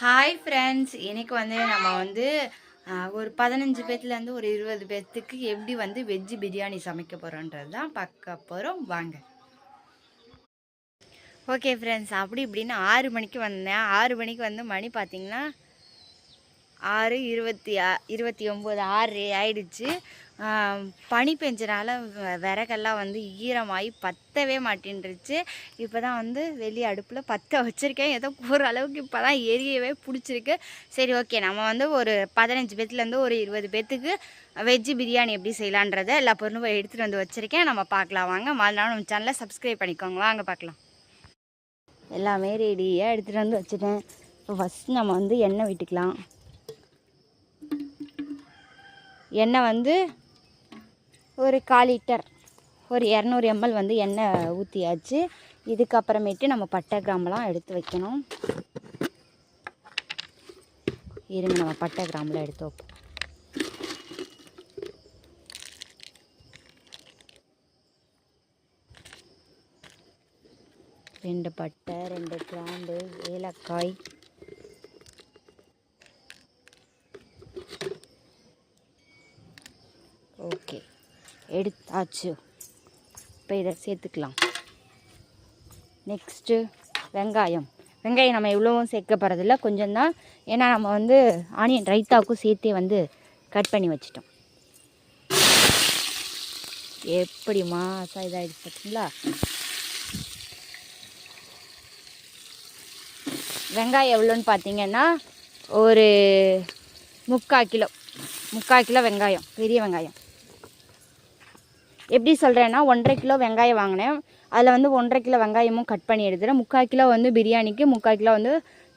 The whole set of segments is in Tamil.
ஹாய் ஃப்ரெண்ட்ஸ் இன்னைக்கு வந்து நம்ம வந்து ஒரு பதினஞ்சு பேர்த்துலேருந்து ஒரு இருபது பேர்த்துக்கு எப்படி வந்து வெஜ்ஜு பிரியாணி சமைக்க போகிறோன்றது தான் பார்க்க போகிறோம் வாங்க. ஓகே ஃப்ரெண்ட்ஸ் அப்படி இப்படின்னு ஆறு மணிக்கு வந்தேன். ஆறு மணிக்கு வந்து மணி பார்த்தீங்கன்னா ஆறு இருபத்தி ஆ இருபத்தி ஒம்பது ஆறு ஆயிடுச்சு. பனி பெஞ்சனால வ- விறகெல்லாம் வந்து ஈரமாகி பத்தவே மாட்டேன்ருச்சு இப்போ தான் வந்து வெளியே அடுப்பில் பற்ற வச்சுருக்கேன். ஏதோ ஓரளவுக்கு இப்போ தான் எரியவே பிடிச்சிருக்கு. சரி ஓகே. நம்ம வந்து ஒரு பதினஞ்சு பேர்த்துலேருந்து ஒரு இருபது பேர்த்துக்கு வெஜ்ஜு பிரியாணி எப்படி செய்யலான்றதை எல்லா பொருளும் எடுத்துகிட்டு வந்து வச்சுருக்கேன். நம்ம பார்க்கலாம். வாங்க மறுநாள் நம்ம சேனலை சப்ஸ்கிரைப் பண்ணிக்கோங்க. வாங்க பார்க்கலாம். எல்லாமே ரெடியாக எடுத்துகிட்டு வந்து வச்சுட்டேன். இப்போ ஃபஸ்ட் நம்ம வந்து எண்ணெய் விட்டுக்கலாம். எண்ணெய் வந்து ஒரு கால் லிட்டர் ஒரு இரநூறு எம்எல் வந்து எண்ணெய் ஊற்றியாச்சு இதுக்கப்புறமேட்டு நம்ம பட்டை கிராம்பெலாம் எடுத்து வைக்கணும். இருங்க நம்ம பட்டை கிராம்பில் எடுத்து வைப்போம். ரெண்டு பட்டை ரெண்டு கிராம்பு ஏலக்காய் ஓகே எடுத்தாச்சு. இப்போ இதை சேர்த்துக்கலாம். நெக்ஸ்ட்டு வெங்காயம். வெங்காயம் நம்ம எவ்வளோவும் சேர்க்க போகிறதில்ல கொஞ்சம் தான். ஏன்னா நம்ம வந்து ஆனியன் ரைத்தாவுக்கும் சேர்த்தே வந்து கட் பண்ணி வச்சிட்டோம். எப்படி மாசா இதாகிடுச்சு பார்த்தீங்களா வெங்காயம் எவ்வளோன்னு பார்த்தீங்கன்னா ஒரு முக்கால் கிலோ. முக்கால் கிலோ வெங்காயம். பெரிய வெங்காயம். எப்படி சொல்கிறேன்னா ஒன்றரை கிலோ வெங்காயம் வாங்கினேன். அதில் வந்து ஒன்றரை கிலோ வெங்காயமும் கட் பண்ணி எடுத்துகிறேன் முக்கால் கிலோ வந்து பிரியாணிக்கு முக்கால் கிலோ வந்து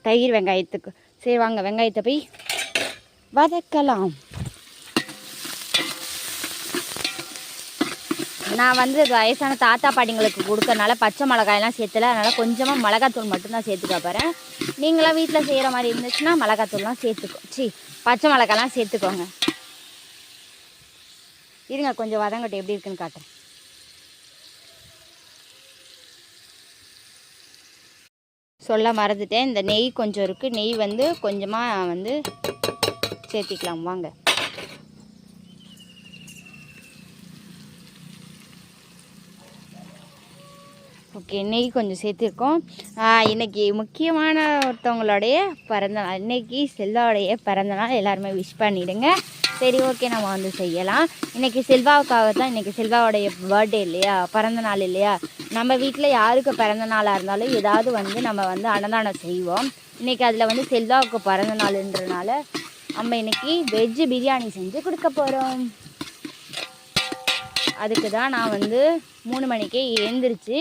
தயிர் வெங்காயத்துக்கு. சரி வாங்க வெங்காயத்தை போய் வதக்கலாம். நான் வந்து வயசான தாத்தா பாட்டிங்களுக்கு கொடுக்கறனால பச்சை மிளகாயெல்லாம் சேர்த்துல. அதனால் கொஞ்சமாக மிளகாத்தூள் மட்டும்தான் சேர்த்துக்க போகிறேன் நீங்களாம் வீட்டில் செய்கிற மாதிரி இருந்துச்சுன்னா மிளகாத்தூள்லாம் சேர்த்துக்கோ. சி பச்சை மிளகாலாம் சேர்த்துக்கோங்க. இருங்க கொஞ்சம் வதங்கட்டும். எப்படி இருக்குன்னு காட்டுறேன். சொல்ல மறந்துட்டேன். இந்த நெய் கொஞ்சம் இருக்குது நெய் வந்து கொஞ்சமாக வந்து சேர்த்திக்கலாம். வாங்க. ஓகே நெய் கொஞ்சம் சேர்த்துருக்கோம். இன்றைக்கி முக்கியமான ஒருத்தவங்களுடைய பிறந்தநாள் இன்னைக்கு பிறந்த பிறந்தநாள் எல்லாருமே விஷ் பண்ணிவிடுங்க சரி ஓகே நம்ம வந்து செய்யலாம். இன்றைக்கி செல்வாவுக்காக தான் இன்றைக்கி செல்வாவுடைய பர்த்டே இல்லையா? பிறந்த நாள் இல்லையா? நம்ம வீட்டில் யாருக்கு பிறந்த நாளாக இருந்தாலும் ஏதாவது வந்து நம்ம வந்து அன்னதானம் செய்வோம். இன்றைக்கி அதில் வந்து செல்வாவுக்கு பிறந்த நாளுன்றனால நம்ம இன்றைக்கி வெஜ்ஜு பிரியாணி செஞ்சு கொடுக்க போகிறோம் அதுக்கு தான் நான் வந்து மூணு மணிக்கே எழுந்திரிச்சு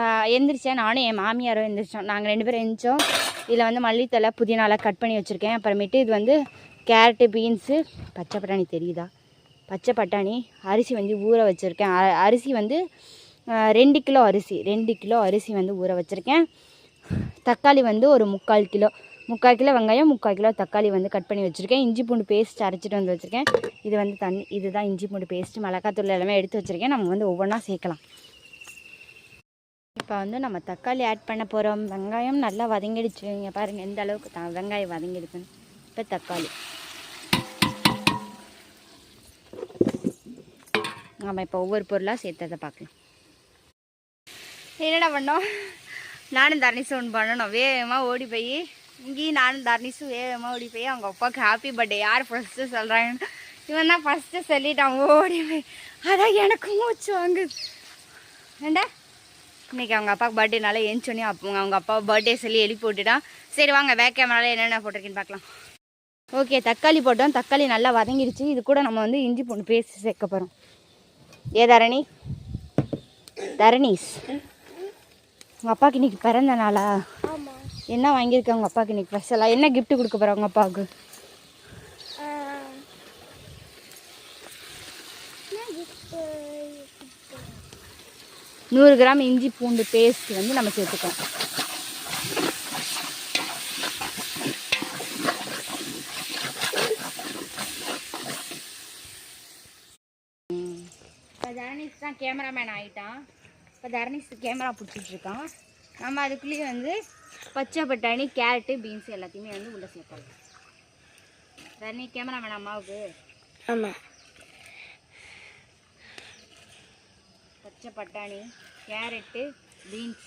ஆஹ் எந்திரிச்சேன். நானும் என் மாமியாரும் எழுந்திரிச்சோம் நாங்கள் ரெண்டு பேரும் எழுந்திரிச்சோம் இதில் வந்து மல்லித்தலை புதினாலாம் கட் பண்ணி வச்சுருக்கேன். அப்புறமேட்டு இது வந்து கேரட்டு பீன்ஸு பச்சை பட்டாணி தெரியுதா? பச்சை பட்டாணி அரிசி வந்து ஊற வச்சுருக்கேன். அரிசி வந்து ரெண்டு கிலோ அரிசி ரெண்டு கிலோ அரிசி வந்து ஊற வச்சுருக்கேன். தக்காளி வந்து ஒரு முக்கால் கிலோ. முக்கால் கிலோ வெங்காயம் முக்கால் கிலோ தக்காளி வந்து கட் பண்ணி வச்சுருக்கேன். இஞ்சி பூண்டு பேஸ்ட் அரைச்சிட்டு வந்து வச்சுருக்கேன். இது வந்து தண்ணி இதுதான் இஞ்சி பூண்டு பேஸ்ட்டு மிளகாத்தூள் எல்லாமே எடுத்து வச்சுருக்கேன். நம்ம வந்து ஒவ்வொன்றா சேர்க்கலாம். இப்போ வந்து நம்ம தக்காளி ஆட் பண்ண போகிறோம் வெங்காயம் நல்லா வதங்கிடுச்சு. இங்கே பாருங்கள் எந்த அளவுக்கு த வெங்காயம் வதங்கிடுச்சுன்னு இப்போ தக்காளி. நம்ம இப்போ ஒவ்வொரு பொருளாக சேர்த்ததை பார்க்கலாம். என்னடா பண்ணோம்? நானும் தர்னிஸும் ஒன்று பண்ணணும். வேகமாக ஓடி போய் இங்கேயும் நானும் தர்னிஸும் வேகமாக ஓடி போய் அவங்க அப்பாவுக்கு ஹாப்பி பர்த்டே யார் ஃபஸ்ட்டு சொல்கிறாங்கன்னு இவன் தான் ஃபஸ்ட்டு சொல்லிட்டான் ஓடி போய். அதான் எனக்கும் மூச்சு வாங்குது. ஏண்டா? இன்றைக்கி அவங்க அப்பாவுக்கு பர்த்டேனால எழுந்தோடனே அப்போ அவங்க அப்பா பர்த்டே சொல்லி எழுப்பி விட்டுட்டான். சரி வாங்க பேக் கேமராவில் என்னென்ன போட்டிருக்கேன்னு பார்க்கலாம். ஓகே தக்காளி போட்டோம். தக்காளி நல்லா வதங்கிடுச்சு இது கூட நம்ம வந்து இஞ்சி பூண்டு பேஸ்ட் சேர்க்க போகிறோம் ஏ தரணி? தரணீஸ் உங்கள் அப்பாவுக்கு இன்னைக்கு பிறந்த நாளா? என்ன வாங்கியிருக்க உங்கள் அப்பாவுக்கு இன்னைக்கு ஸ்பெஷலாக என்ன gift கொடுக்க போகிற உங்கள் அப்பாவுக்கு? நூறு கிராம் இஞ்சி பூண்டு பேஸ்ட் வந்து நம்ம சேர்த்துக்கோம். தர்ணீஸ் தான் கேமராமேன் ஆகிட்டான் இப்போ தர்ணீஸ் கேமரா பிடிச்சிட்டு இருக்கான். நம்ம அதுக்குள்ளேயே வந்து பச்சை பட்டாணி கேரட்டு பீன்ஸ் எல்லாத்தையுமே வந்து உள்ளே சேர்க்கலாம் தண்ணி கேமராமேன் அம்மாவுக்கு? ஆமாம் பச்சை பட்டாணி கேரட்டு பீன்ஸ்.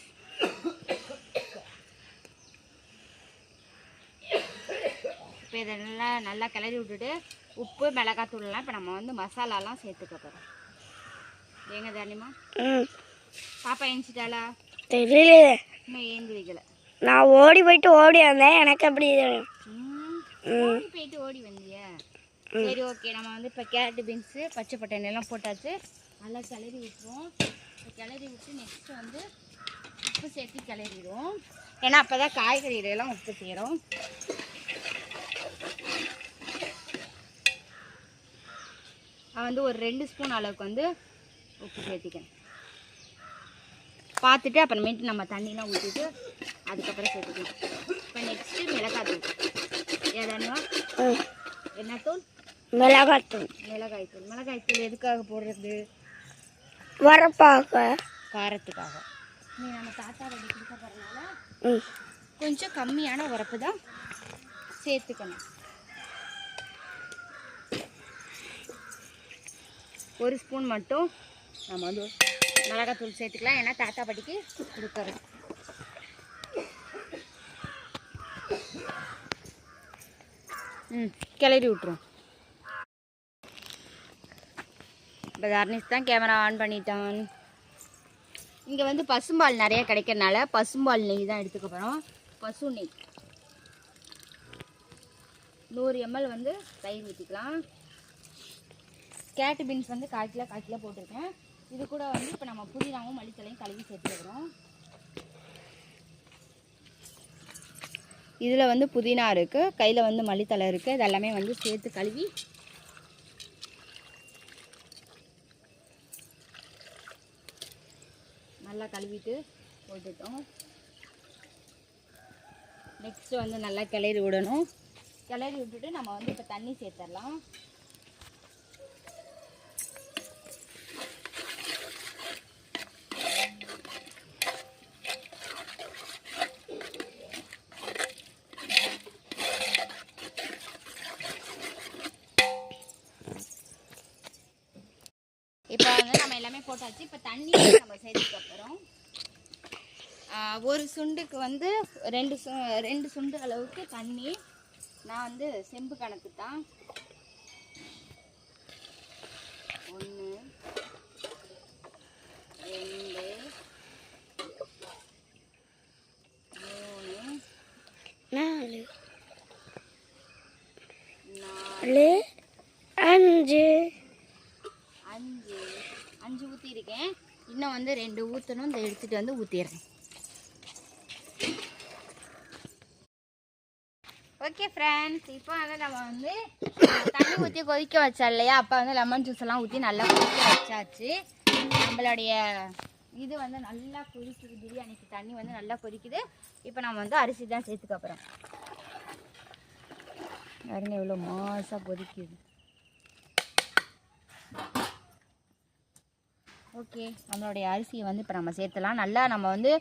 இப்போ இதை நல்லா நல்லா கிளறி விட்டுட்டு உப்பு மிளகாத்தூள்லாம் இப்போ நம்ம வந்து மசாலாலாம் சேர்த்துக்க போகிறோம் தானியமா ம். பாப்பா எழுந்துட்டாளா தெரியலையே இன்னும் ஏந்திரிக்கல நான் ஓடி போயிட்டு ஓடி வந்தேன். எனக்கு அப்படி போயிட்டு ஓடி வந்தியா? சரி ஓகே. நம்ம வந்து இப்போ கேரட்டு பீன்ஸு பச்சை பட்டாணி எல்லாம் போட்டாச்சு. நல்லா கிளறி விட்டுருவோம். இப்போ கிளறி விட்டு நெக்ஸ்ட் வந்து உப்பு சேர்த்து கிளறிடுவோம். ஏன்னா அப்போ தான் காய்கறிகளெல்லாம் உப்பு சேரும். நான் வந்து ஒரு ரெண்டு ஸ்பூன் அளவுக்கு வந்து உப்பு சேர்த்திக்கிறேன். பார்த்துட்டு அப்புறமேட்டு நம்ம தண்ணிலாம் ஊற்றிட்டு அதுக்கப்புறம் சேர்த்துக்கலாம். இப்போ நெக்ஸ்ட்டு மிளகாத்தூள். ஏதானுவா ம் என்ன தூள் மிளகாத்தூள். மிளகாய் தூள் மிளகாய் தூள் எதுக்காக போடுறது? வரப்பாக்க காரத்துக்காக. நீ நம்ம தாத்தா வடி கொடுக்க போகிறனால கொஞ்சம் கம்மியான உரப்பு தான் சேர்த்துக்கணும். ஒரு ஸ்பூன் மட்டும் நம்ம வந்து மிளகாத்தூள் சேர்த்துக்கலாம். ஏன்னா தாத்தா பாட்டிக்கு கொடுக்கறது. ம் கிளறி விட்ருவோம் இப்போ தர்னிஷ் தான் கேமரா ஆன் பண்ணிட்டான். இங்கே வந்து பசும்பால் நிறைய கிடைக்கிறனால பசும்பால் நெய் தான் எடுத்துக்க போகிறோம் பசு நெய். நூறு எம்எல் வந்து தயிர் ஊற்றிக்கலாம் கேட்டு பீன்ஸ் வந்து கால் கிலோ கால் கிலோ போட்டிருக்கேன். இது கூட வந்து இப்போ நம்ம புதினாவும் மல்லித்தலையும் கழுவி சேர்த்துக்கிறோம் இதில் வந்து புதினா இருக்குது கையில் வந்து மல்லித்தலை இருக்குது இது எல்லாமே வந்து சேர்த்து கழுவி. நல்லா கழுவிட்டு போட்டுட்டோம். நெக்ஸ்ட்டு வந்து நல்லா கிளறி விடணும். கிளறி விட்டுட்டு நம்ம வந்து இப்போ தண்ணி சேர்த்துடலாம் இப்போ வந்து போட்டாச்சு இப்போ தண்ணி நம்ம சேர்த்துக்க போகிறோம் ஒரு சுண்டுக்கு வந்து ரெண்டு சு ரெண்டு சுண்டு அளவுக்கு தண்ணி. நான் வந்து செம்பு கணக்கு தான். ஒன்று ரெண்டு மூணு நாலு நாலு. இன்னும் வந்து ரெண்டு ஊற்றணும் இந்த எடுத்துகிட்டு வந்து ஊற்றிடுறேன் ஓகே ஃப்ரெண்ட்ஸ் இப்போ வந்து நம்ம வந்து தண்ணி ஊற்றி கொதிக்க வச்சோம் இல்லையா? அப்போ வந்து லெமன் ஜூஸ் எல்லாம் ஊற்றி நல்லா கொதிக்க வச்சாச்சு. நம்மளுடைய இது வந்து நல்லா கொதிக்குது. பிரியாணிக்கு தண்ணி வந்து நல்லா கொதிக்குது. இப்போ நம்ம வந்து அரிசி தான் சேர்த்துக்க போகிறோம் பாருங்க எவ்வளோ மாசாக கொதிக்குது. ஓகே. நம்மளுடைய அரிசியை வந்து இப்போ நம்ம சேர்த்துலாம். நல்லா நம்ம வந்து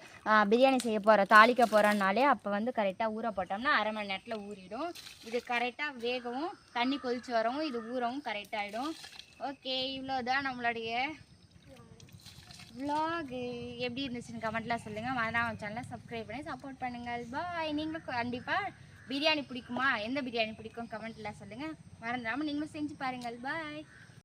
பிரியாணி செய்ய போகிறோம் தாளிக்க போகிறோம்னாலே அப்போ வந்து கரெக்டாக ஊற போட்டோம்னா அரை மணி நேரத்தில் ஊறிடும். இது கரெக்டாக வேகவும் தண்ணி கொதிச்சு வரவும் இது ஊறவும் கரெக்டாகிடும் ஓகே இவ்வளோதான் நம்மளுடைய vlog. எப்படி இருந்துச்சுன்னு கமெண்ட்லாம் சொல்லுங்கள் மறக்காம சேனலை சப்ஸ்கிரைப் பண்ணி சப்போர்ட் பண்ணுங்கள் பாய் நீங்களும் கண்டிப்பாக பிரியாணி பிடிக்குமா? எந்த பிரியாணி பிடிக்கும்? கமெண்ட்லாம் சொல்லுங்கள் மறந்துடாமல் நீங்களும் செஞ்சு பாருங்கள். பாய்